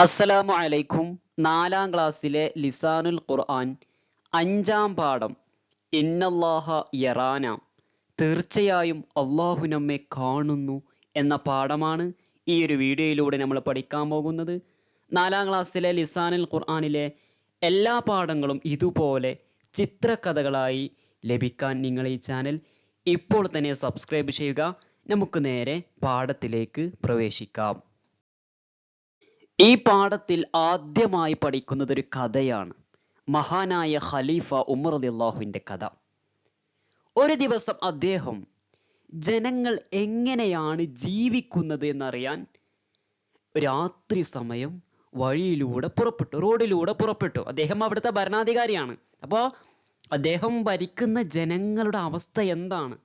അസ്സലാമു അലൈക്കും. നാലാം ക്ലാസ്സിലെ ലിസാനുൽ ഖുർആൻ അഞ്ചാം പാഠം. ഇന്നല്ലാഹ യറാന. തീർച്ചയായും അള്ളാഹു നമ്മെ കാണുന്നു എന്ന പാഠമാണ് ഈ ഒരു വീഡിയോയിലൂടെ നമ്മൾ പഠിക്കാൻ പോകുന്നത്. നാലാം ക്ലാസ്സിലെ ലിസാനുൽ ഖുർആനിലെ എല്ലാ പാഠങ്ങളും ഇതുപോലെ ചിത്രകഥകളായി ലഭിക്കാൻ നിങ്ങൾ ഈ ചാനൽ ഇപ്പോൾ തന്നെ സബ്സ്ക്രൈബ് ചെയ്യുക. നമുക്ക് നേരെ പാഠത്തിലേക്ക് പ്രവേശിക്കാം. ഈ പാഠത്തിൽ ആദ്യമായി പഠിക്കുന്നത് ഒരു കഥയാണ്. മഹാനായ ഖലീഫ ഉമർ അള്ളാഹുവിന്റെ കഥ. ഒരു ദിവസം അദ്ദേഹം ജനങ്ങൾ എങ്ങനെയാണ് ജീവിക്കുന്നത് എന്നറിയാൻ രാത്രി സമയം വഴിയിലൂടെ പുറപ്പെട്ടു റോഡിലൂടെ പുറപ്പെട്ടു. അദ്ദേഹം അവിടുത്തെ ഭരണാധികാരിയാണ്. അപ്പോൾ അദ്ദേഹം ഭരിക്കുന്ന ജനങ്ങളുടെ അവസ്ഥ എന്താണ്?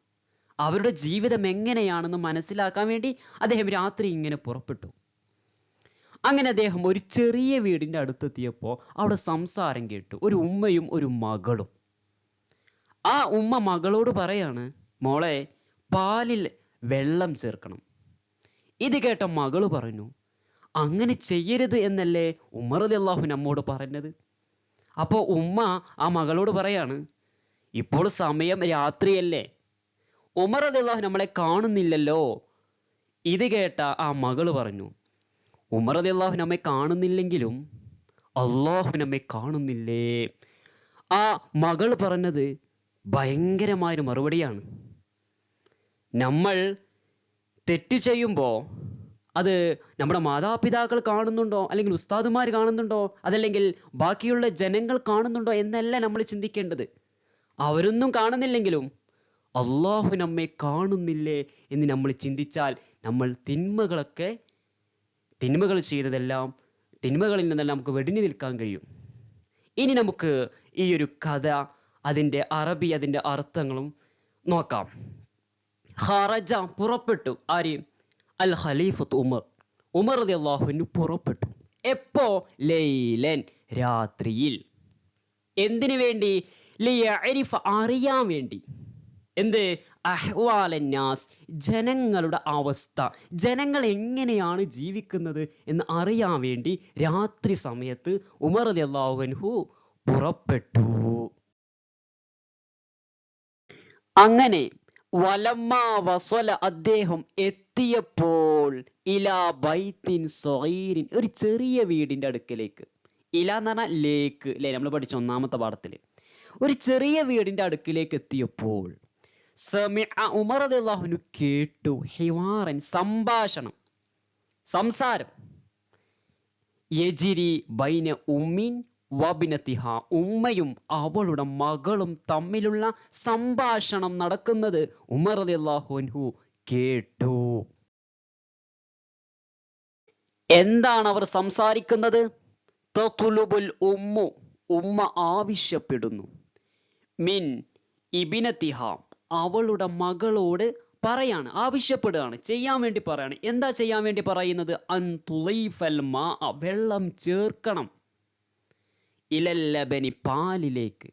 അവരുടെ ജീവിതം എങ്ങനെയാണെന്ന് മനസ്സിലാക്കാൻ വേണ്ടി അദ്ദേഹം രാത്രി ഇങ്ങനെ പുറപ്പെട്ടു. അങ്ങനെ അദ്ദേഹം ഒരു ചെറിയ വീടിന്റെ അടുത്തെത്തിയപ്പോൾ അവിടെ സംസാരം കേട്ടു. ഒരു ഉമ്മയും ഒരു മകളും. ആ ഉമ്മ മകളോട് പറയാണ് മോളെ പാലിൽ വെള്ളം ചേർക്കണം. ഇത് കേട്ട മകൾ പറഞ്ഞു അങ്ങനെ ചെയ്യരുത് എന്നല്ലേ ഉമർ അള്ളാഹു നമ്മോട് പറഞ്ഞത്? അപ്പോൾ ഉമ്മ ആ മകളോട് പറയാണ് ഇപ്പോൾ സമയം രാത്രിയല്ലേ. ഉമർ അള്ളാഹു നമ്മളെ കാണുന്നില്ലല്ലോ. ഇത് കേട്ട ആ മകൾ പറഞ്ഞു ഉമർ അള്ളാഹു നമ്മെ കാണുന്നില്ലെങ്കിലും അള്ളാഹു നമ്മെ കാണുന്നില്ലേ? ആ മകൾ പറഞ്ഞത് ഭയങ്കരമായൊരു മറുപടിയാണ്. നമ്മൾ തെറ്റ് ചെയ്യുമ്പോൾ അത് നമ്മുടെ മാതാപിതാക്കൾ കാണുന്നുണ്ടോ? അല്ലെങ്കിൽ ഉസ്താദുമാർ കാണുന്നുണ്ടോ? അതല്ലെങ്കിൽ ബാക്കിയുള്ള ജനങ്ങൾ കാണുന്നുണ്ടോ എന്നല്ല നമ്മൾ ചിന്തിക്കേണ്ടത്. അവരൊന്നും കാണുന്നില്ലെങ്കിലും അള്ളാഹു നമ്മെ കാണുന്നില്ലേ എന്ന് നമ്മൾ ചിന്തിച്ചാൽ നമ്മൾ തിന്മകളൊക്കെ തിന്മകൾ ചെയ്തതെല്ലാം തിന്മകളിൽ നിന്നെല്ലാം നമുക്ക് വെടിഞ്ഞു നിൽക്കാൻ കഴിയും. ഇനി നമുക്ക് ഈ ഒരു കഥ അതിന്റെ അറബി അതിന്റെ അർത്ഥങ്ങളും നോക്കാം. ഹറജ പുറപ്പെട്ടു. ആര്? അൽ ഖലീഫത്ത് ഉമർ. ഉമർ അള്ളാഹുവിന് പുറപ്പെട്ടു. എപ്പോ? ലൈലൻ രാത്രിയിൽ. എന്തിനു വേണ്ടി? അറിയാൻ വേണ്ടി. എന്ത്? അഹ്വാലന്നാസ് ജനങ്ങളുടെ അവസ്ഥ ജനങ്ങൾ എങ്ങനെയാണ് ജീവിക്കുന്നത് എന്ന് അറിയാൻ വേണ്ടി രാത്രി സമയത്ത് ഉമർ അലി അള്ളാഹുൻഹു പുറപ്പെട്ടു. അങ്ങനെ വലമ്മ വസല അദ്ദേഹം എത്തിയപ്പോൾ ഇലാ ബൈത്തിൻ സൊഹീരിൻ ഒരു ചെറിയ വീടിന്റെ അടുക്കലേക്ക്. ഇല എന്ന് പറഞ്ഞാൽ ലേക്ക് അല്ലേ നമ്മൾ പഠിച്ച ഒന്നാമത്തെ പാഠത്തിൽ. ഒരു ചെറിയ വീടിന്റെ അടുക്കിലേക്ക് എത്തിയപ്പോൾ ഉമർ അള്ളാഹുനു കേട്ടു. ഹിവാറൻ സംഭാഷണം സംസാരം. യജിരി ബൈന ഉമ്മിൻ വബിനത്തിഹ ഉമ്മയും അവളുടെ മകളും തമ്മിലുള്ള സംഭാഷണം നടക്കുന്നത് ഉമർ അള്ളാഹുൻഹു കേട്ടു. എന്താണ് അവർ സംസാരിക്കുന്നത്? തതുലുബുൽ ഉമ്മു ഉമ്മ ആവശ്യപ്പെടുന്നു. മിൻ ഇബിനത്തിഹ അവളുടെ മകളോട് പറയാണ് ആവശ്യപ്പെടുകയാണ് ചെയ്യാൻ വേണ്ടി പറയാണ്. എന്താ ചെയ്യാൻ വേണ്ടി പറയുന്നത്? അൻ തുളൈഫൽ മാ വെള്ളം ചേർക്കണം. ഇലല്ലബനി പാലിലേക്ക്.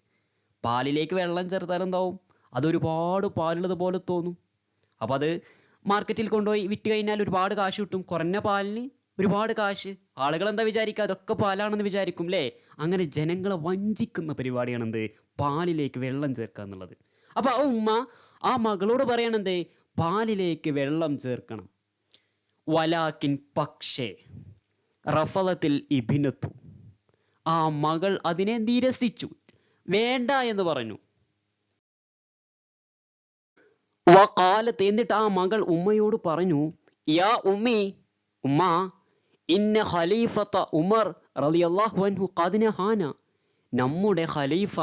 പാലിലേക്ക് വെള്ളം ചേർത്താൽ എന്താവും? അതൊരുപാട് പാലുള്ളത് പോലെ തോന്നും. അപ്പം അത് മാർക്കറ്റിൽ കൊണ്ടുപോയി വിറ്റ് കഴിഞ്ഞാൽ ഒരുപാട് കാശ് കിട്ടും. കുറഞ്ഞ പാലിന് ഒരുപാട് കാശ്. ആളുകൾ എന്താ വിചാരിക്കുക? അതൊക്കെ പാലാണെന്ന് വിചാരിക്കും അല്ലേ അങ്ങനെ ജനങ്ങളെ വഞ്ചിക്കുന്ന പരിപാടിയാണ് എന്ത്? പാലിലേക്ക് വെള്ളം ചേർക്കുക എന്നുള്ളത്. അപ്പൊ ആ ഉമ്മ ആ മകളോട് പറയണെന്തേ പാലിലേക്ക് വെള്ളം ചേർക്കണം. വലാക്കിൻ പക്ഷേ റഫലത്തിൽ ഇബിനത്തു. ആ മകൾ അതിനെ നിരസിച്ചു? വേണ്ട എന്ന് പറഞ്ഞു. വകാലത്ത് എന്നിട്ട് ആ മകൾ ഉമ്മയോട് പറഞ്ഞു യാ ഉമ്മി ഉമ്മ ഇന്ന ഖലീഫത്ത ഉമർ റളിയല്ലാഹു അൻഹു ഖദിന ഹാന നമ്മുടെ ഖലീഫ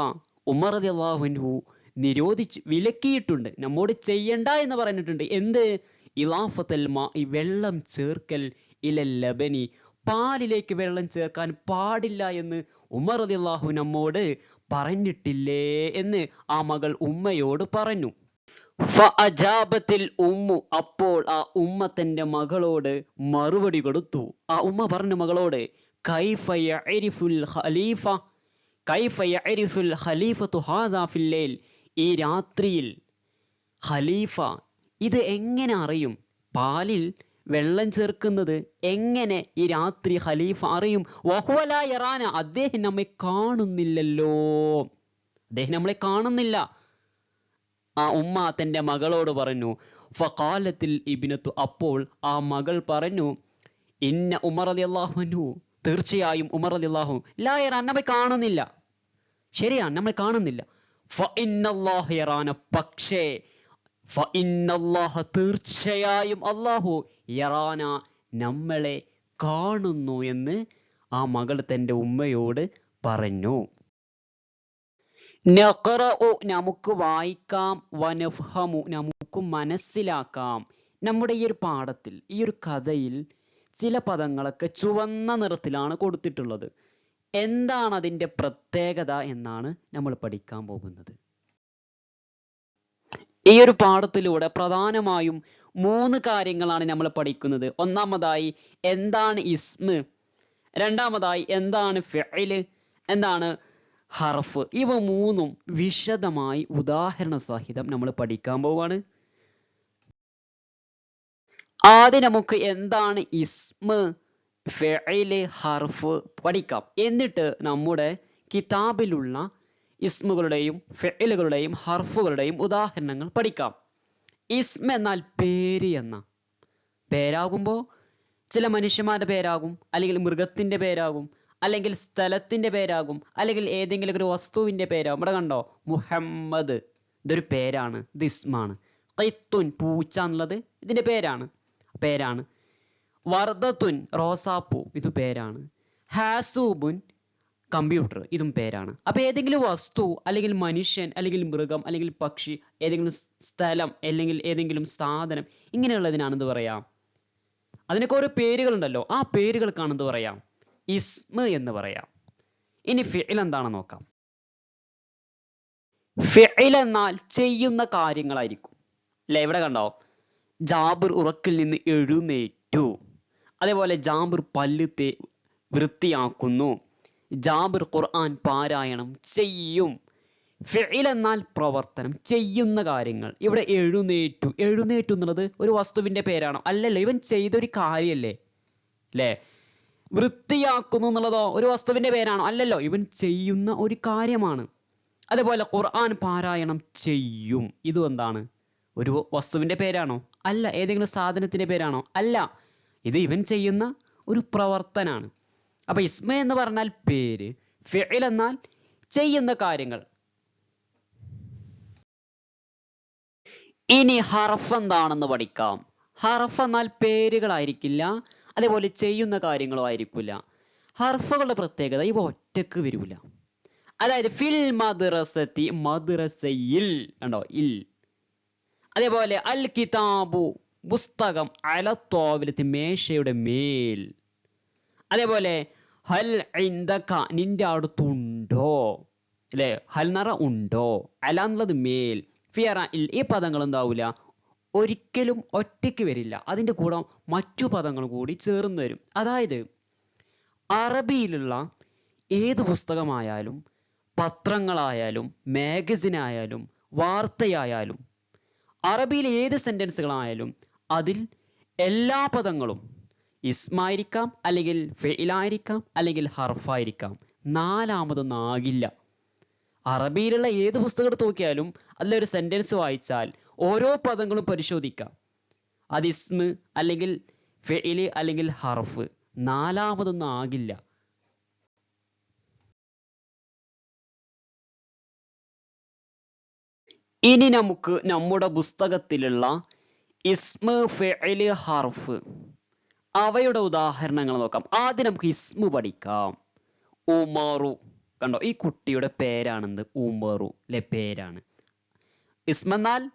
ഉമർ റളിയല്ലാഹു അൻഹു നിരോധിച്ച് വിലക്കിയിട്ടുണ്ട്. നമ്മോട് ചെയ്യണ്ട എന്ന് പറഞ്ഞിട്ടുണ്ട്. എന്ത്? ഇലാഫത്തൽ മാ ഈ വെള്ളം ചേർക്കൽ ഇല ലബനി. പാലിലേക്ക് വെള്ളം ചേർക്കാൻ പാടില്ല എന്ന് ഉമർ അള്ളാഹു നമ്മോട് പറഞ്ഞിട്ടില്ലേ എന്ന് ആ മകൾ ഉമ്മയോട് പറഞ്ഞു. അജാബത്തിൽ ഉമ്മു അപ്പോൾ ആ ഉമ്മ തന്റെ മകളോട് മറുപടി കൊടുത്തു. ആ ഉമ്മ പറഞ്ഞു മകളോട് കൈഫ ഖലീഫ കൈഫ ഖലീഫത്തു ഹാദാ ഫിൽ ലൈൽ. ഈ രാത്രിയിൽ ഖലീഫ ഇത് എങ്ങനെ അറിയും? പാലിൽ വെള്ളം ചേർക്കുന്നത് എങ്ങനെ ഈ രാത്രി ഖലീഫ അറിയും? വഹുവല യറാന അദ്ദേഹം നമ്മെ കാണുന്നില്ലല്ലോ. അദ്ദേഹം നമ്മളെ കാണുന്നില്ല. ആ ഉമ്മ തന്റെ മകളോട് പറഞ്ഞു ഫഖാലത്തിൽ ഇബിനത്തു അപ്പോൾ ആ മകൾ പറഞ്ഞു ഇന്ന ഉമർ അലി അള്ളാഹുനു തീർച്ചയായും ഉമർ അലി അള്ളാഹു ലായറാൻ നമ്മെ കാണുന്നില്ല. ശരിയാണ് നമ്മളെ കാണുന്നില്ല. യറാന. പക്ഷേ തീർച്ചയായും അള്ളാഹു യറാന നമ്മളെ കാണുന്നു എന്ന് ആ മകൾ തന്റെ ഉമ്മയോട് പറഞ്ഞു. നഖറഉ നമുക്ക് വായിക്കാം വനഫ്ഹമു നമുക്ക് മനസ്സിലാക്കാം. നമ്മുടെ ഈ ഒരു പാഠത്തിൽ ഈ ഒരു കഥയിൽ ചില പദങ്ങളൊക്കെ ചുവന്ന നിറത്തിലാണ് കൊടുത്തിട്ടുള്ളത്. എന്താണ് അതിന്റെ പ്രത്യേകത എന്നാണ് നമ്മൾ പഠിക്കാൻ പോകുന്നത്. ഈ ഒരു പാഠത്തിലൂടെ പ്രധാനമായും മൂന്ന് കാര്യങ്ങളാണ് നമ്മൾ പഠിക്കുന്നത്. ഒന്നാമതായി എന്താണ് ഇസ്മ്? രണ്ടാമതായി എന്താണ് ഫെയിൽ എന്താണ് ഹർഫ്? ഇവ മൂന്നും വിശദമായി ഉദാഹരണ സഹിതം നമ്മൾ പഠിക്കാൻ പോവാണ്. ആദ്യം നമുക്ക് എന്താണ് ഇസ്മ്? ഫെയിൽ ഹർഫ് പഠിക്കാം. എന്നിട്ട് നമ്മുടെ കിതാബിലുള്ള ഇസ്മുകളുടെയും ഫെയിലുകളുടെയും ഹർഫുകളുടെയും ഉദാഹരണങ്ങൾ പഠിക്കാം. ഇസ്മ എന്നാൽ പേര് എന്ന. പേരാകുമ്പോൾ ചില മനുഷ്യന്മാരുടെ പേരാകും അല്ലെങ്കിൽ മൃഗത്തിന്റെ പേരാകും അല്ലെങ്കിൽ സ്ഥലത്തിന്റെ പേരാകും അല്ലെങ്കിൽ ഏതെങ്കിലും ഒരു വസ്തുവിന്റെ പേരാകും. ഇവിടെ കണ്ടോ? മുഹമ്മദ്. ഇതൊരു പേരാണ്. ഇത് ഇസ്മാണ്. കൈത്തുൻ പൂച്ച എന്നുള്ളത് ഇതിന്റെ പേരാണ്. പേരാണ്. വർദ്ധത്തുൻ റോസാപ്പൂ ഇത് പേരാണ്. ഹാസൂബുൻ കമ്പ്യൂട്ടർ ഇതും പേരാണ്. അപ്പൊ ഏതെങ്കിലും വസ്തു അല്ലെങ്കിൽ മനുഷ്യൻ അല്ലെങ്കിൽ മൃഗം അല്ലെങ്കിൽ പക്ഷി ഏതെങ്കിലും സ്ഥലം അല്ലെങ്കിൽ ഏതെങ്കിലും സാധനം ഇങ്ങനെയുള്ളതിനാണ് എന്ത് പറയാം? അതിനൊക്കെ ഓരോ പേരുകളുണ്ടല്ലോ. ആ പേരുകൾക്കാണ് എന്ത് പറയാം? ഇസ്മ എന്ന് പറയാം. ഇനി ഫിൽ എന്താണെന്ന് നോക്കാം. ഫിൽ എന്നാൽ ചെയ്യുന്ന കാര്യങ്ങളായിരിക്കും. അല്ലെ ഇവിടെ കണ്ടോ? ജാബിർ ഉറക്കിൽ നിന്ന് എഴുന്നേറ്റു. അതേപോലെ ജാബിർ പല്ല് വൃത്തിയാക്കുന്നു. ജാബിർ ഖുർആൻ പാരായണം ചെയ്യും. എന്നാൽ പ്രവർത്തനം ചെയ്യുന്ന കാര്യങ്ങൾ. ഇവിടെ എഴുന്നേറ്റു. എഴുന്നേറ്റു എന്നുള്ളത് ഒരു വസ്തുവിന്റെ പേരാണ്. അല്ലല്ലോ ഇവൻ ചെയ്തൊരു കാര്യല്ലേ അല്ലേ വൃത്തിയാക്കുന്നു എന്നുള്ളതോ ഒരു വസ്തുവിന്റെ പേരാണോ? അല്ലല്ലോ ഇവൻ ചെയ്യുന്ന ഒരു കാര്യമാണ്. അതേപോലെ ഖുർആൻ പാരായണം ചെയ്യും. ഇതും എന്താണ്? ഒരു വസ്തുവിന്റെ പേരാണോ? അല്ല ഏതെങ്കിലും സാധനത്തിന്റെ പേരാണോ? അല്ല. ഇത് ഇവൻ ചെയ്യുന്ന ഒരു പ്രവർത്തനാണ്. അപ്പൊ ഇസ്മ എന്ന് പറഞ്ഞാൽ പേര് ഫിഇൽ എന്നാൽ ചെയ്യുന്ന കാര്യങ്ങൾ. ഇനി ഹറഫ് എന്താണെന്ന് പഠിക്കാം. ഹറഫ് എന്നാൽ പേരുകളായിരിക്കില്ല അതേപോലെ ചെയ്യുന്ന കാര്യങ്ങളും ആയിരിക്കില്ല. ഹർഫുകളുടെ പ്രത്യേകത ഇവ ഒറ്റയ്ക്ക് വരില്ല അതായത് ഫിൽ മദ്രസത്തി മദ്രസയിൽ കണ്ടോ? ഇൽ. അതേപോലെ അൽ കിതാബു. പുസ്തകം അലത്തോവിലത്തെ മേശയുടെ മേൽ. അതേപോലെ ഹൽ ഇന്തക്ക നിന്റെ അടുത്തുണ്ടോ അല്ലെ? ഹൽ നറ ഉണ്ടോ? അല എന്നുള്ളത് മേൽ. ഫിയറ ഈ പദങ്ങൾ എന്താവില്ല ഒരിക്കലും ഒറ്റയ്ക്ക് വരില്ല. അതിന്റെ കൂടെ മറ്റു പദങ്ങൾ കൂടി ചേർന്ന് വരും. അതായത് അറബിയിലുള്ള ഏത് പുസ്തകമായാലും പത്രങ്ങളായാലും മാഗസിൻ ആയാലും വാർത്തയായാലും അറബിയിലെ ഏത് സെന്റൻസുകളായാലും അതിൽ എല്ലാ പദങ്ങളും ഇസ്മായിരിക്കാം അല്ലെങ്കിൽ ഫെയിലായിരിക്കാം അല്ലെങ്കിൽ ഹർഫായിരിക്കാം. നാലാമതൊന്നും ആകില്ല. അറബിയിലുള്ള ഏത് പുസ്തകം എടുത്ത് നോക്കിയാലും ഒരു സെന്റൻസ് വായിച്ചാൽ ഓരോ പദങ്ങളും പരിശോധിക്കാം. അത് ഇസ്മ് അല്ലെങ്കിൽ ഫെയിൽ അല്ലെങ്കിൽ ഹർഫ്. നാലാമതൊന്നും ആകില്ല. ഇനി നമുക്ക് നമ്മുടെ പുസ്തകത്തിലുള്ള ഇസ്മ ഫെയിൽ ഹർഫ്. അവയുടെ ഉദാഹരണങ്ങൾ നോക്കാം. ആദ്യം നമുക്ക് ഇസ്മു പഠിക്കാം. ഉമറു. കണ്ടോ? ഈ കുട്ടിയുടെ പേരാണെന്ത്? ഉമറു അല്ലെ പേരാണ്. ഇസ്മ എന്നാൽ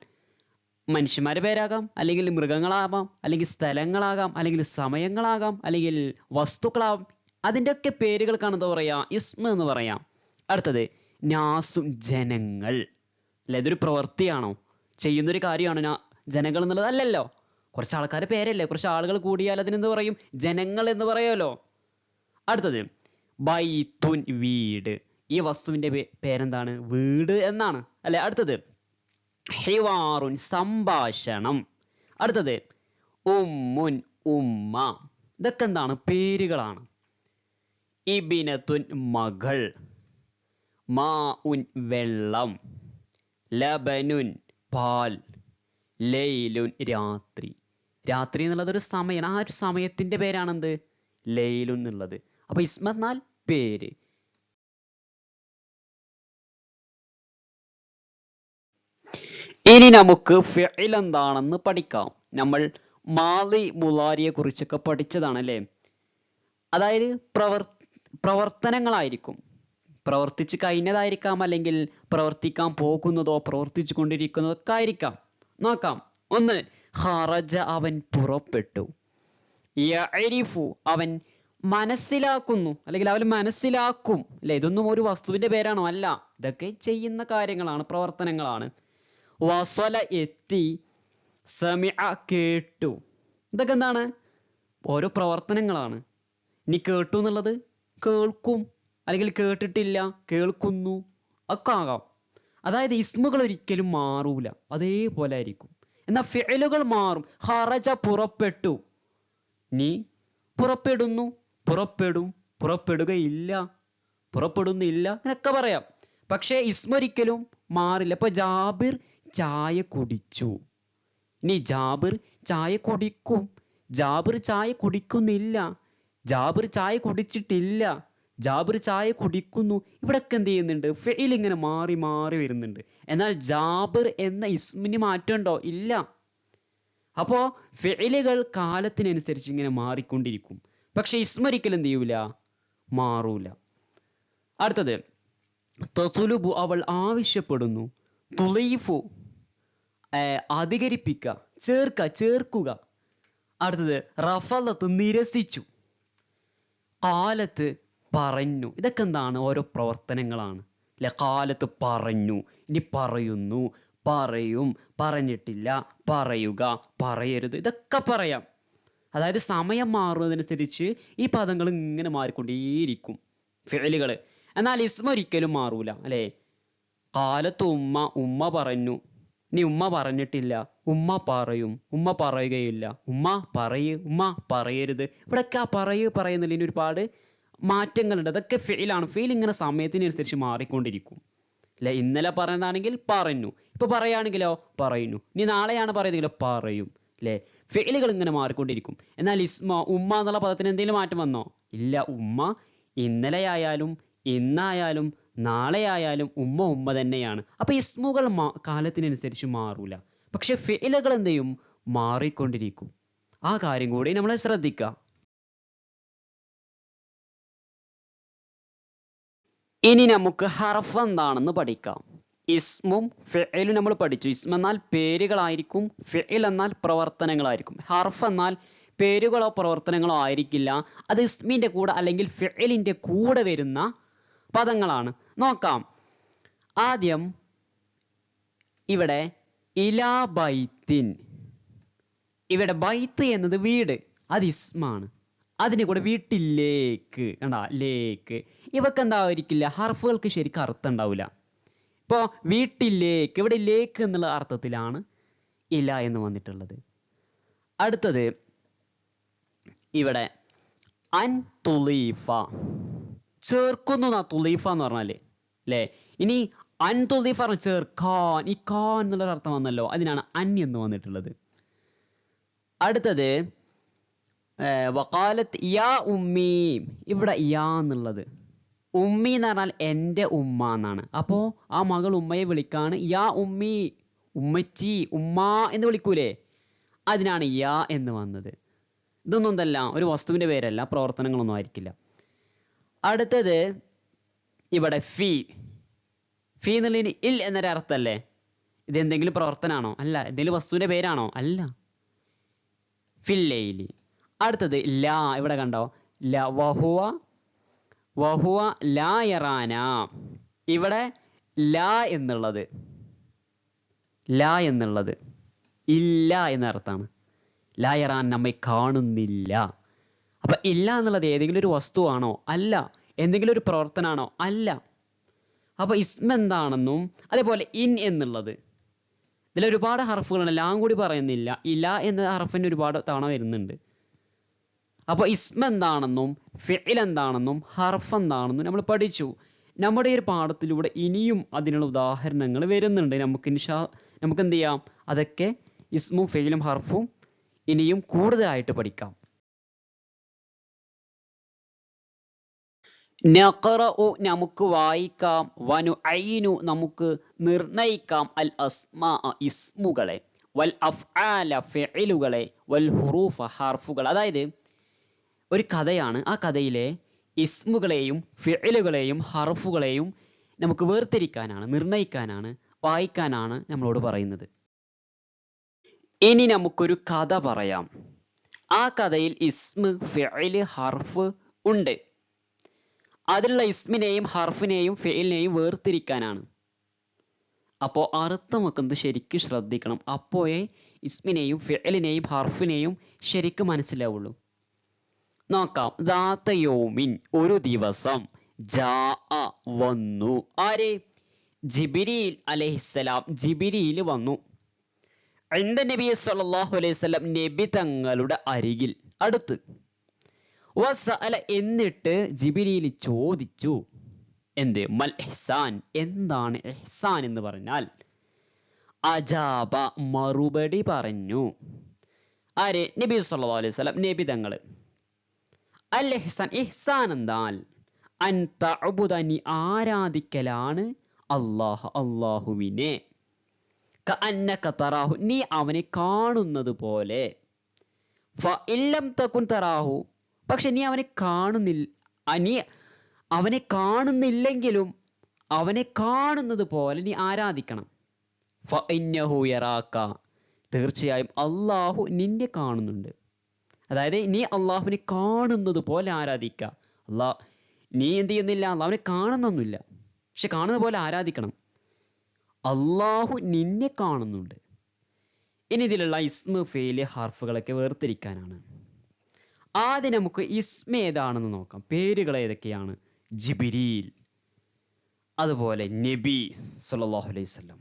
മനുഷ്യന്മാരുടെ പേരാകാം അല്ലെങ്കിൽ മൃഗങ്ങളാകാം അല്ലെങ്കിൽ സ്ഥലങ്ങളാകാം അല്ലെങ്കിൽ സമയങ്ങളാകാം അല്ലെങ്കിൽ വസ്തുക്കളാകാം. അതിന്റെയൊക്കെ പേരുകൾക്കാണ് എന്താ പറയാ? ഇസ്മ എന്ന് പറയാം. അടുത്തത് നാസും ജനങ്ങൾ. അല്ലെ? ഇതൊരു പ്രവൃത്തിയാണോ? ചെയ്യുന്നൊരു കാര്യമാണ് ജനങ്ങൾ എന്നുള്ളത് അല്ലല്ലോ. കുറച്ച് ആൾക്കാരുടെ പേരല്ലേ. കുറച്ച് ആളുകൾ കൂടിയാൽ അതിനെന്ത് പറയും? ജനങ്ങൾ എന്ന് പറയുമല്ലോ. അടുത്തത് ബൈത്തുൻ വീട്. ഈ വസ്തുവിന്റെ പേരെന്താണ്? വീട് എന്നാണ്. അല്ലെ? അടുത്തത് ഹിവാറുൻ സംഭാഷണം. അടുത്തത് ഉമ്മുൻ ഉമ്മ. ഇതൊക്കെ എന്താണ്? പേരുകളാണ്. ഇബിനത്തുൻ മകൾ. മാ ഉൻ വെള്ളം. ലബനുൻ പാൽ. ലൈലുൻ രാത്രി. രാത്രി എന്നുള്ളത് ഒരു സമയമാണ് ആ ഒരു സമയത്തിന്റെ പേരാണെന്ത്? ലൈലുൻ എന്നുള്ളത്. അപ്പൊ ഇസ്മ എന്നാൽ പേര്. ഇനി നമുക്ക് ഫിഇൽ എന്താണെന്ന് പഠിക്കാം. നമ്മൾ മാലി മുലാരിയെ കുറിച്ചൊക്കെ പഠിച്ചതാണ് അല്ലേ അതായത് പ്രവർ പ്രവർത്തനങ്ങളായിരിക്കും. പ്രവർത്തിച്ച് കഴിഞ്ഞതായിരിക്കാം അല്ലെങ്കിൽ പ്രവർത്തിക്കാൻ പോകുന്നതോ പ്രവർത്തിച്ചു കൊണ്ടിരിക്കുന്നതൊക്കെ ആയിരിക്കാം. നോക്കാം. ഒന്ന് ഹറജ അവൻ പുറപ്പെട്ടു. അവൻ മനസ്സിലാക്കുന്നു. അല്ലെങ്കിൽ അവൻ മനസ്സിലാക്കും. അല്ലെ? ഇതൊന്നും ഒരു വസ്തുവിന്റെ പേരാണോ? അല്ല. ഇതൊക്കെ ചെയ്യുന്ന കാര്യങ്ങളാണ് പ്രവർത്തനങ്ങളാണ്. വസല എത്തി കേട്ടു. ഇതൊക്കെ എന്താണ്? ഓരോ പ്രവർത്തനങ്ങളാണ്. ഇനി കേട്ടു എന്നുള്ളത് കേൾക്കും. അല്ലെങ്കിൽ കേട്ടിട്ടില്ല കേൾക്കുന്നു. ഒക്കെ ആകാം. അതായത് ഇസ്മുകൾ ഒരിക്കലും മാറൂല. അതേപോലെ ആയിരിക്കും. എന്നാൽ ഫെലുകൾ മാറും. ഹറജ പുറപ്പെട്ടു. നീ പുറപ്പെടുന്നു. പുറപ്പെടും. പുറപ്പെടുകയില്ല. പുറപ്പെടുന്നില്ല. എന്നൊക്കെ പറയാം. പക്ഷേ ഇസ്മൊരിക്കലും മാറില്ല. ഇപ്പൊ ജാബിർ ചായ കുടിച്ചു. ഇനി ജാബിർ ചായ കുടിക്കും. ജാബിർ ചായ കുടിക്കുന്നില്ല. ജാബിർ ചായ കുടിച്ചിട്ടില്ല. ജാബിർ ചായ കുടിക്കുന്നു. ഇവിടൊക്കെ എന്ത് ചെയ്യുന്നുണ്ട്? ഫെയിൽ ഇങ്ങനെ മാറി മാറി വരുന്നുണ്ട്. എന്നാൽ ജാബിർ എന്ന ഇസ്മിന് മാറ്റമുണ്ടോ? ഇല്ല. അപ്പോ ഫെയിലുകൾ കാലത്തിനനുസരിച്ച് ഇങ്ങനെ മാറിക്കൊണ്ടിരിക്കും. പക്ഷെ ഇസ്മരിക്കലും എന്ത് ചെയ്യൂല? മാറൂല. അടുത്തത് തൊതുലുബു അവൾ ആവശ്യപ്പെടുന്നു. തുളയിഫു അധികരിപ്പിക്കുക ചേർക്ക ചേർക്കുക. അടുത്തത് റഫലത്ത് നിരസിച്ചു. കാലത്ത് പറഞ്ഞു. ഇതൊക്കെ എന്താണ്? ഓരോ പ്രവർത്തനങ്ങളാണ്. അല്ലെ കാലത്ത് പറഞ്ഞു. ഇനി പറയുന്നു. പറയും. പറഞ്ഞിട്ടില്ല. പറയുക. പറയരുത്. ഇതൊക്കെ പറയാം. അതായത് സമയം മാറുന്നതിനനുസരിച്ച് ഈ പദങ്ങൾ ഇങ്ങനെ മാറിക്കൊണ്ടേയിരിക്കും. ഫേലുകൾ എന്നാൽ ഇസ്മ ഒരിക്കലും മാറൂല. അല്ലേ? കാലത്ത് ഉമ്മ ഉമ്മ പറഞ്ഞു. ഇനി ഉമ്മ പറഞ്ഞിട്ടില്ല. ഉമ്മ പറയും. ഉമ്മ പറയുകയില്ല. ഉമ്മ പറയ്. ഉമ്മ പറയരുത്. ഇവിടെയൊക്കെ ആ പറയ് ഇനി ഒരുപാട് മാറ്റങ്ങളുണ്ട്. അതൊക്കെ ഫെയിലാണ്. ഫെയിൽ ഇങ്ങനെ സമയത്തിനനുസരിച്ച് മാറിക്കൊണ്ടിരിക്കും. അല്ലെ ഇന്നലെ പറഞ്ഞതാണെങ്കിൽ പറഞ്ഞു ഇപ്പൊ പറയുകയാണെങ്കിലോ? പറയുന്നു. ഇനി നാളെയാണ് പറയുന്നതെങ്കിലോ? പറയും. അല്ലെ ഫെയിലുകൾ ഇങ്ങനെ മാറിക്കൊണ്ടിരിക്കും. എന്നാൽ ഇസ്മ ഉമ്മ എന്നുള്ള പദത്തിന് എന്തെങ്കിലും മാറ്റം വന്നോ? ഇല്ല. ഉമ്മ ഇന്നലെയായാലും ഇന്നായാലും നാളെ ആയാലും ഉമ്മ ഉമ്മ തന്നെയാണ്. അപ്പൊ ഇസ്മുകൾ മാ കാലത്തിനനുസരിച്ച് മാറൂല. പക്ഷെ ഫെയിലുകൾ എന്ത് ചെയ്യും? മാറിക്കൊണ്ടിരിക്കും. ആ കാര്യം കൂടി നമ്മൾ ശ്രദ്ധിക്കുക ഇനി നമുക്ക് ഹർഫ് എന്താണെന്ന് പഠിക്കാം. ഇസ്മും ഫെയിലും നമ്മൾ പഠിച്ചു. ഇസ്മ എന്നാൽ പേരുകളായിരിക്കും ഫെയിൽ എന്നാൽ പ്രവർത്തനങ്ങളായിരിക്കും. ഹർഫ് എന്നാൽ പേരുകളോ പ്രവർത്തനങ്ങളോ ആയിരിക്കില്ല. അത് ഇസ്മിന്റെ കൂടെ അല്ലെങ്കിൽ ഫെയിലിന്റെ കൂടെ വരുന്ന പദങ്ങളാണ്. നോക്കാം. ആദ്യം ഇവിടെ ഇലാ ബൈത്തിൻ. ഇവിടെ ബൈത്ത് എന്നത് വീട്. അത് ഇസ്മാണ്. അതിന് കൂടെ വീട്ടിലേക്ക് കണ്ട ലേക്ക്. ഇവക്ക് എന്തായിരിക്കില്ല ഹർഫുകൾക്ക് ശരിക്കും അർത്ഥം ഉണ്ടാവില്ല ഇപ്പോ വീട്ടിലേക്ക് ഇവിടെ ലേക്ക് എന്നുള്ള അർത്ഥത്തിലാണ് ഇല എന്ന് വന്നിട്ടുള്ളത്. അടുത്തത് ഇവിടെ അൻ തുലീഫ. ചേർക്കുന്നു എന്നാ തുലീഫ എന്ന് പറഞ്ഞാൽ അല്ലേ? ഇനി അൻ തുലീഫ പറഞ്ഞ ചേർക്കാൻ ഈ കാൻ എന്നുള്ള അർത്ഥം വന്നല്ലോ. അതിനാണ് അൻ എന്ന് വന്നിട്ടുള്ളത്. അടുത്തത് വക്കാലത്ത് യാ ഉമ്മി. ഇവിടെ യാ എന്നുള്ളത്. ഉമ്മി എന്ന് പറഞ്ഞാൽ എന്റെ ഉമ്മ എന്നാണ്. അപ്പോൾ ആ മകൾ ഉമ്മയെ വിളിക്കാണ് യാ ഉമ്മി ഉമ്മച്ചി ഉമ്മ എന്ന് വിളിക്കൂലേ? അതിനാണ് യാ എന്ന് വന്നത്. ഇതൊന്നും എന്തല്ല ഒരു വസ്തുവിന്റെ പേരല്ല പ്രവർത്തനങ്ങളൊന്നും ആയിരിക്കില്ല. അടുത്തത് ഇവിടെ ഫി. ഫി എന്നുള്ളതിന് ഇൽ എന്നൊരു അർത്ഥമല്ലേ? ഇത് എന്തെങ്കിലും പ്രവർത്തനമാണോ അല്ല എന്തെങ്കിലും വസ്തുവിന്റെ പേരാണോ? അല്ല. ഫില്ലയിലി അടുത്തത് ലാ ഇവിടെ കണ്ടോ? ല വഹുവ വഹുവ ലാ യറാന. ഇവിടെ ലാ എന്നുള്ളത് ലാ എന്നുള്ളത് ഇല്ല എന്ന അർത്ഥമാണ് ലാ യറാൻ നമ്മെ കാണുന്നില്ല. അപ്പൊ ഇല്ല എന്നുള്ളത് ഏതെങ്കിലും ഒരു വസ്തുവാണോ? അല്ല. എന്തെങ്കിലും ഒരു പ്രവർത്തനമാണോ അല്ല. അപ്പൊ ഇസ്മ എന്താണെന്നും അതേപോലെ ഇൻ എന്നുള്ളത്. ഇതിൽ ഒരുപാട് ഹർഫുകളുണ്ട്. ലാം കൂടി പറയുന്നില്ല. ഇല എന്ന ഹർഫിന് ഒരുപാട് തവണ വരുന്നുണ്ട്. അപ്പോൾ ഇസ്മ എന്താണെന്നും ഫിൽ എന്താണെന്നും ഹർഫ് എന്താണെന്നും നമ്മൾ പഠിച്ചു. നമ്മുടെ ഈ പാഠത്തിലൂടെ ഇനിയും അതിനുള്ള ഉദാഹരണങ്ങൾ വരുന്നുണ്ട്. നമുക്ക് ഇൻഷാ നമുക്ക് എന്ത് ചെയ്യാം? അതൊക്കെ ഇസ്മും ഫെയിലും ഹർഫും ഇനിയും കൂടുതലായിട്ട് പഠിക്കാം. നഖറഉ നമുക്ക് വായിക്കാം. വനു ഐനു നമുക്ക് നിർണയിക്കാം. അൽ അസ്മാ ഇസ്മുകളെ. വൽ അഫ്ആല ഫിഇലുകളെ. വൽ ഹുറൂഫ ഹർഫുകൾ. അതായത് ഒരു കഥയാണ്. ആ കഥയിലെ ഇസ്മുകളെയും ഫിഴലുകളെയും ഹറഫുകളെയും നമുക്ക് വേർതിരിക്കാനാണ് നിർണയിക്കാനാണ് വായിക്കാനാണ് നമ്മളോട് പറയുന്നത്. ഇനി നമുക്കൊരു കഥ പറയാം. ആ കഥയിൽ ഇസ്മ് ഫിഴൽ ഹർഫ് ഉണ്ട്. അതിലുള്ള ഇസ്മിനെയും ഹർഫിനെയും ഫെയിലിനെയും വേർതിരിക്കാനാണ്. അപ്പോൾ അർത്ഥം വെക്കുന്നത് ശരിക്കും ശ്രദ്ധിക്കണം. അപ്പോഴേ ഇസ്മിനെയും ഫെയിലിനെയും ഹർഫിനെയും ശരിക്കും മനസ്സിലാവുള്ളൂ. നോക്കാം. ദാത്തയോമിൻ ഒരു ദിവസം. ജാ വന്നു. ആരെ? ജിബിരിയിൽ അലഹിസ്സലാം. ജിബിരിയിൽ വന്നു. എന്ത നബി സല്ലല്ലാഹു അലൈഹി വസല്ലം നബി തങ്ങളുടെ അരികിൽ അടുത്ത്. വസഅല എന്നിട്ട് ജിബിരിയിൽ ചോദിച്ചു എന്ത്? മൽ എഹ്സാൻ എന്താണ് എഹ്സാൻ എന്ന് പറഞ്ഞാൽ? അജാബ മറുപടി പറഞ്ഞു. ആരെ? നബി സല്ലല്ലാഹു അലൈഹി സ്വലം നബി തങ്ങൾ. അൽ ഇഹ്സാൻ ഇഹ്സാൻ അൻ ആരാധിക്കലാണ് അല്ലാഹുവിനെ. കഅന്നക തറാഹു നീ അവനെ കാണുന്നത് പോലെ. തറാഹു പക്ഷെ നീ അവനെ കാണുന്നില്ല നീ അവനെ കാണുന്നില്ലെങ്കിലും അവനെ കാണുന്നത് പോലെ നീ ആരാധിക്കണം. തീർച്ചയായും അള്ളാഹു നിന്നെ കാണുന്നുണ്ട്. അതായത് നീ അള്ളാഹുവിനെ കാണുന്നത് പോലെ ആരാധിക്കുക. അള്ളാ നീ എന്ത് ചെയ്യുന്നില്ല? അള്ളാഹുവിനെ കാണുന്നൊന്നുമില്ല. പക്ഷെ കാണുന്ന പോലെ ആരാധിക്കണം? അള്ളാഹു നിന്നെ കാണുന്നുണ്ട്. ഇനി ഇതിലുള്ള ഇസ്മ ഫെയിൽ ഹർഫുകളൊക്കെ വേർതിരിക്കാനാണ്. ആദ്യം നമുക്ക് ഇസ്മ ഏതാണെന്ന് നോക്കാം. പേരുകൾ ഏതൊക്കെയാണ്? ജിബിരിയിൽ അതുപോലെ നബി സല്ലാഹു അലൈഹി വസല്ലം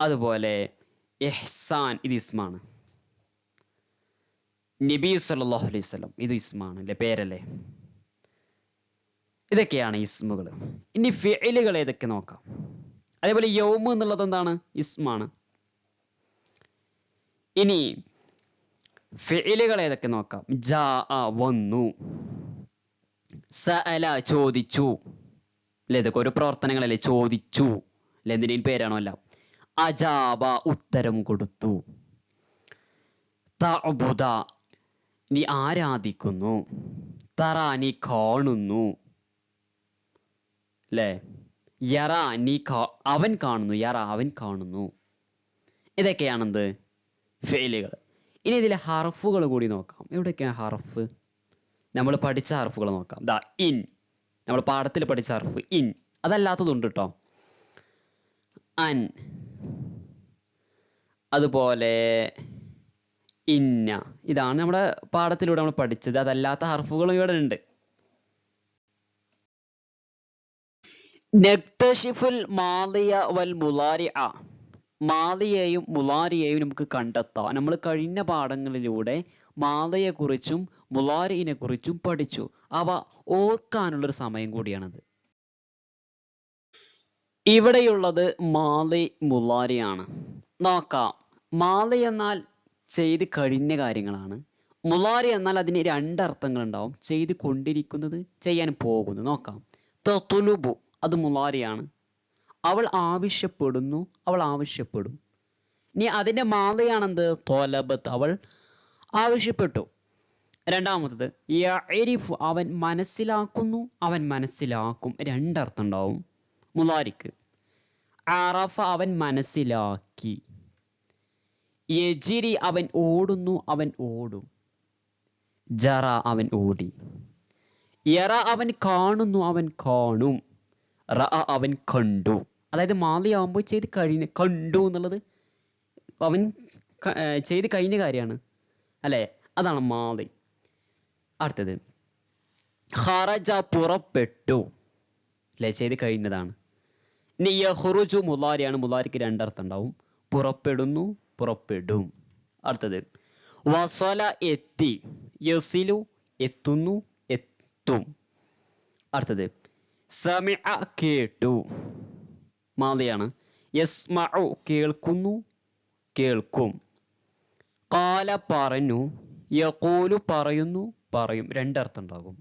അതുപോലെ എഹ്സാൻ ഇത് ഇസ്മാണ് നബി സല്ലല്ലാഹു അലൈഹി വസല്ലം. ഇത് ഇസ്മാണ് അല്ലേ പേരല്ലേ? ഇതൊക്കെയാണ് ഇസ്മുകൾ. ഇനി ഫിഇലുകൾ ഏതൊക്കെ നോക്കാം. അതേപോലെ യൗമ് എന്നുള്ളത് എന്താണ്? ഇസ്മാണ്. ഇനി ഫിഇലുകൾ ഏതൊക്കെ നോക്കാം? ജാ വന്നു. സഅല ചോദിച്ചു. അല്ലെ ഇതൊക്കെ ഒരു പ്രവർത്തനങ്ങളല്ലേ? ചോദിച്ചു. അല്ലെ എന്തിനേയും പേരാണോ അല്ല അജാബ ഉത്തരം കൊടുത്തു. നീ ആരാധിക്കുന്നു? തറ നീ കാണുന്നു. അല്ലേ യറ നീ കാ- അവൻ കാണുന്നു യറ അവൻ കാണുന്നു. ഇതൊക്കെയാണെന്ത്? ഫെയിലുകൾ. ഇനി ഇതിലെ ഹർഫുകൾ കൂടി നോക്കാം. എവിടെയൊക്കെയാണ് ഹർഫ്? നമ്മൾ പഠിച്ച ഹർഫുകൾ നോക്കാം. ദാ ഇൻ. നമ്മൾ പാഠത്തിൽ പഠിച്ച ഹർഫ് ഇൻ. അതല്ലാത്തതുണ്ട് കേട്ടോ അൻ. അതുപോലെ ഇന്ന. ഇതാണ് നമ്മുടെ പാഠത്തിലൂടെ നമ്മൾ പഠിച്ചത്. അതല്ലാത്ത ഹർഫുകളും ഇവിടെ ഉണ്ട്. നക്തഷിഫുൽ മാലിയ വൽ മാലിയെയും മുലാരിയെയും നമുക്ക് കണ്ടെത്താം. നമ്മൾ കഴിഞ്ഞ പാഠങ്ങളിലൂടെ മാലയെക്കുറിച്ചും മുലാരിനെ കുറിച്ചും പഠിച്ചു. അവ ഓർക്കാനുള്ളൊരു സമയം കൂടിയാണത്. ഇവിടെയുള്ളത് മാലി മുലാരിയാണ്. നോക്കാം. മാലി എന്നാൽ ചെയ്ത് കഴിഞ്ഞ കാര്യങ്ങളാണ്. മുലാരി എന്നാൽ അതിന് രണ്ടർത്ഥങ്ങൾ ഉണ്ടാവും ചെയ്ത് കൊണ്ടിരിക്കുന്നത് ചെയ്യാൻ പോകുന്നു. നോക്കാം. തൊലുബു അത് മുലാരിയാണ് അവൾ ആവശ്യപ്പെടുന്നു അവൾ ആവശ്യപ്പെടും. ഇനി അതിന്റെ മാതയാണെന്ത് തൊലബത്ത്. അവൾ ആവശ്യപ്പെട്ടു. രണ്ടാമത്തത് യഅരിഫു അവൻ മനസ്സിലാക്കുന്നു അവൻ മനസ്സിലാക്കും. രണ്ടർത്ഥം ഉണ്ടാവും മുലാരിക്ക് അറഫ അവൻ മനസ്സിലാക്കി. യജിരി അവൻ ഓടുന്നു അവൻ ഓടും. ജറ അവൻ ഓടി. യറ അവൻ കാണുന്നു അവൻ കാണും. റ അവൻ കണ്ടു. അതായത് മാലി ആവുമ്പോൾ ചെയ്ത് കഴിഞ്ഞ കണ്ടു എന്നുള്ളത് അവൻ ചെയ്ത് കഴിഞ്ഞ കാര്യമാണ്. അല്ലേ? അതാണ് മാലി അടുത്തത്. ഹറജ പുറപ്പെട്ടു. അല്ലേ? ചെയ്ത് കഴിഞ്ഞതാണ്. ഇനി ഹുറുജു മുലാരിയാണ്. മുലാരിക്ക് രണ്ടർത്ഥം ഉണ്ടാവും. പുറപ്പെടുന്നു പുറപ്പെടും. അടുത്തത്. വസല എത്തി. യസിലു എത്തുന്നു എത്തും. അടുത്തത്. സമിഅ കേട്ടു. മാതിയാണ്. യസ്മഉ കേൾക്കുന്നു കേൾക്കും. കാല പറഞ്ഞു യഖൂലു പറയുന്നു പറയും. രണ്ടർത്ഥം ഉണ്ടാകും.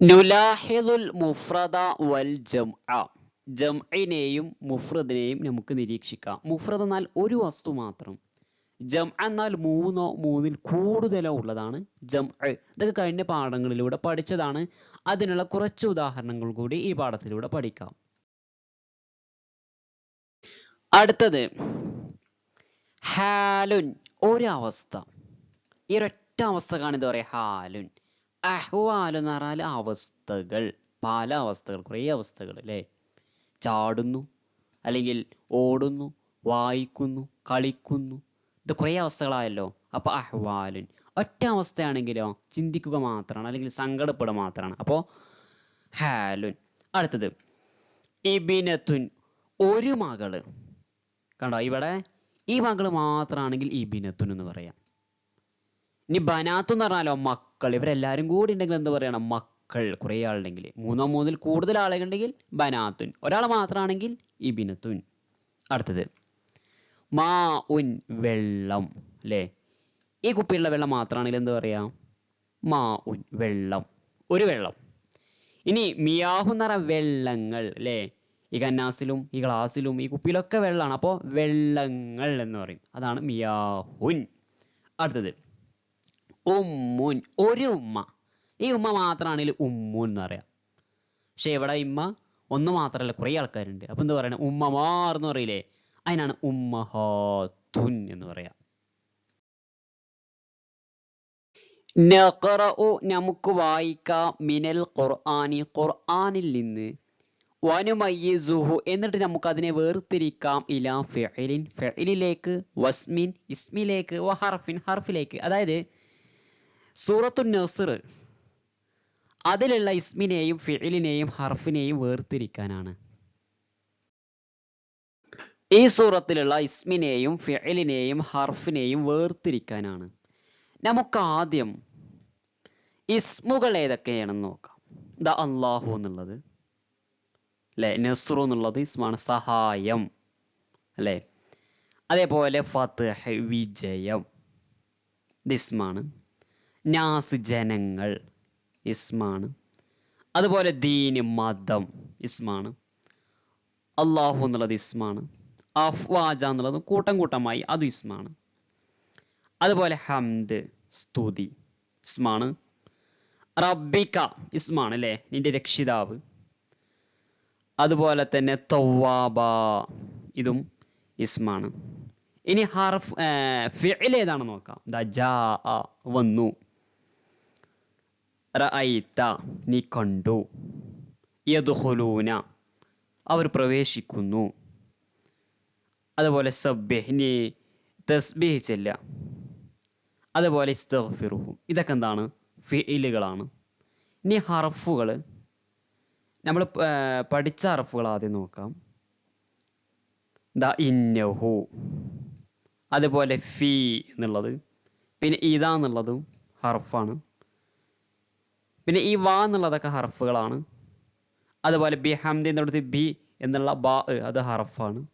നുലാഹിദുൽ മുഫ്രദ വൽ ജംഅ. ജംഇനെയും മുഫ്രദിനെയും നമുക്ക് നിരീക്ഷിക്കാം. മുഫ്രദ് എന്നാൽ ഒരു വസ്തു മാത്രം. ജം എന്നാൽ മൂന്നോ മൂന്നിൽ കൂടുതലോ ഉള്ളതാണ് ജം ഇതൊക്കെ കഴിഞ്ഞ പാഠങ്ങളിലൂടെ പഠിച്ചതാണ്. അതിനുള്ള കുറച്ച് ഉദാഹരണങ്ങൾ കൂടി ഈ പാഠത്തിലൂടെ പഠിക്കാം. അടുത്തത് ഹാലുൻ ഒരവസ്ഥ. ഈ ഒരൊറ്റ അവസ്ഥ കാണിത് പറയുക? ഹാലുൻ. അഹ്വാലെന്ന് പറഞ്ഞാൽ അവസ്ഥകൾ. പല അവസ്ഥകൾ കുറേ അവസ്ഥകൾ അല്ലേ? ചാടുന്നു അല്ലെങ്കിൽ ഓടുന്നു വായിക്കുന്നു കളിക്കുന്നു. ഇത് കുറേ അവസ്ഥകളായല്ലോ. അപ്പോൾ അഹ്വാലുൻ. ഒറ്റ അവസ്ഥയാണെങ്കിലോ ചിന്തിക്കുക മാത്രമാണ് അല്ലെങ്കിൽ സങ്കടപ്പെടുക മാത്രമാണ്. അപ്പോൾ ഹാലുൻ. അടുത്തത് ഇബിനത്തുൻ. ഒരു മകൾ. കണ്ടോ? ഇവിടെ ഈ മകൾ മാത്രമാണെങ്കിൽ ഇബിനത്തുൻ എന്ന് പറയാം. ഇനി ബനാത്തു എന്ന് പറഞ്ഞാലോ മക്കൾ. ഇവരെല്ലാരും കൂടി ഉണ്ടെങ്കിൽ എന്ത് പറയണം? മക്കൾ കുറേ ആളുണ്ടെങ്കിൽ മൂന്നോ മൂന്നിൽ കൂടുതൽ ആളുകളുണ്ടെങ്കിൽ ബനാത്തുൻ. ഒരാൾ മാത്രമാണെങ്കിൽ ഇബിനത്തുൻ. അടുത്തത് മാ ഉൻ വെള്ളം അല്ലേ ഈ കുപ്പിയുള്ള വെള്ളം മാത്രമാണെങ്കിൽ എന്താ പറയാ? മാ ഉൻ വെള്ളം. ഒരു വെള്ളം. ഇനി മിയാഹു എന്ന് വെള്ളങ്ങൾ അല്ലേ ഈ കന്നാസിലും ഈ ഗ്ലാസിലും ഈ കുപ്പിയിലൊക്കെ വെള്ളമാണ്. അപ്പോൾ വെള്ളങ്ങൾ എന്ന് പറയും. അതാണ് മിയാഹുൻ. അടുത്തത് ഉമ്മുൻ. ഒരു ഉമ്മ. ഈ ഉമ്മ മാത്രമാണെങ്കിൽ ഉമ്മു എന്ന് പറയാം. പക്ഷെ ഇവിടെ ഇമ്മ ഒന്ന് മാത്രമല്ല കുറേ ആൾക്കാരുണ്ട്. അപ്പൊ എന്താ പറയണേ? ഉമ്മമാർ എന്ന് പറയില്ലേ? അതിനാണ് ഉമ്മഹാത്തുൻ എന്ന് പറയാം. നഖറഉ നമുക്ക് വായിക്കാം മിനൽ ഖുർആനി. ഖുർആനിൽ നിന്ന് വനുമയ്യിസുഹു എന്നിട്ട് നമുക്ക് അതിനെ വേർതിരിക്കാം. ഇലാ ഫിഇലിൻ. ഫിഇലിലേക്ക് വസ്മിൻ ഇസ്മിലേക്ക് വഹർഫിൻ ഹർഫിലേക്ക്. അതായത് സൂറത്തു നസ്ർ അതിലുള്ള ഇസ്മിനെയും ഫിഇലിനെയും ഹർഫിനെയും വേർതിരിക്കാനാണ്. ഈ സൂറത്തിലുള്ള ഇസ്മിനെയും ഫിഇലിനെയും ഹർഫിനെയും വേർതിരിക്കാനാണ്. നമുക്ക് ആദ്യം ഇസ്മുകൾ ഏതൊക്കെയാണെന്ന് നോക്കാം. ദ അള്ളാഹു എന്നുള്ളത് അല്ലെ? നസ്രു എന്നുള്ളത് ഇസ്മാണ് സഹായം അല്ലെ? അതേപോലെ ഫത്ഹ് വിജയം ഇസ്മാണ് നാസ് ജനങ്ങൾ ഇസ്മാണ്. അതുപോലെ ദീന് മതം ഇസ്മാണ്. അള്ളാഹു എന്നുള്ളത് ഇസ്മാണ്. അഫ്വാജ എന്നുള്ളത് കൂട്ടം കൂട്ടമായി അത് ഇസ്മാണ്. അതുപോലെ ഹംദ് സ്തുതി ഇസ്മാണ്. റബ്ബിക്ക ഇസ്മാണ് അല്ലേ? നിന്റെ രക്ഷിതാവ്. അതുപോലെ തന്നെ തൊവാബ ഇതും ഇസ്മാണ്. ഇനി ഹർഫ് ഫിഇൽ ഏതാണെന്ന് നോക്കാം? ദ ജാ വന്നു. റഅയ്ത നീ കണ്ടു. യദ്ഖുലൂന അവർ പ്രവേശിക്കുന്നു. അതുപോലെ സബ്ബിഹ് നീ തസ്ബീഹ് ചെല്ല. അതുപോലെ ഇസ്തഫിറുഹും ഇതൊക്കെ എന്താണ്? ഫിഇലുകളാണ്. ഇനി ഹർഫുകൾ നമ്മൾ പഠിച്ച ഹർഫുകൾ ആദ്യം നോക്കാം. ദ ഇന്നഹു. അതുപോലെ ഫി എന്നുള്ളത്. പിന്നെ ഇതാ എന്നുള്ളതും ഹർഫാണ്. പിന്നെ ഈ വാ എന്നുള്ളതൊക്കെ ഹർഫുകളാണ്. അതുപോലെ ബി ഹംദ് എന്നിടത്ത് ബി എന്നുള്ള ബാ അത് ഹർഫാണ്.